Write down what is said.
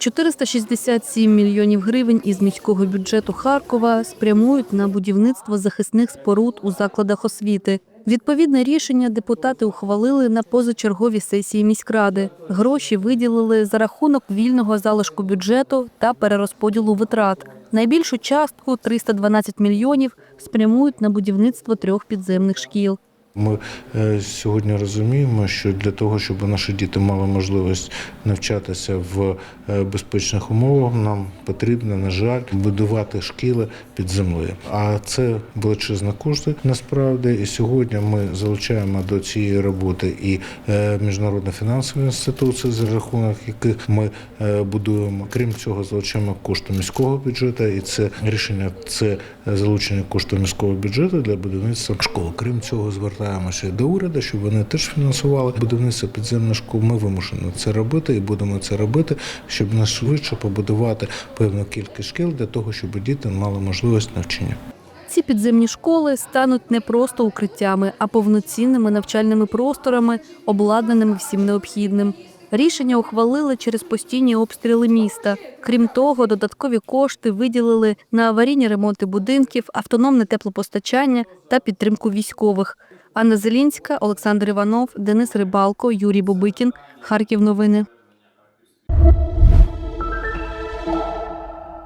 467 мільйонів гривень із міського бюджету Харкова спрямують на будівництво захисних споруд у закладах освіти. Відповідне рішення депутати ухвалили на позачерговій сесії міськради. Гроші виділили за рахунок вільного залишку бюджету та перерозподілу витрат. Найбільшу частку 312 мільйонів спрямують на будівництво трьох підземних шкіл. Ми е, сьогодні розуміємо, що для того, щоб наші діти мали можливість навчатися в е, безпечних умовах, нам потрібно, на жаль, будувати шкіли під землею. А це величезні кошти насправді. І сьогодні ми залучаємо до цієї роботи і е, міжнародні фінансові інституції, за рахунок яких ми будуємо. Крім цього, залучаємо кошти міського бюджету, і це рішення це залучення коштів міського бюджету для будівництва школ. Крім цього, звертаємося до уряду, щоб вони теж фінансували будівництво підземних школ. Ми вимушені це робити і будемо це робити, щоб нас швидше побудувати певну кількість шкіл для того, щоб діти мали можливість навчання. Ці підземні школи стануть не просто укриттями, а повноцінними навчальними просторами, обладнаними всім необхідним. Рішення ухвалили через постійні обстріли міста. Крім того, додаткові кошти виділили на аварійні ремонти будинків, автономне теплопостачання та підтримку військових. Анна Зелінська, Олександр Іванов, Денис Рибалко, Юрій Бубикін, Харків новини.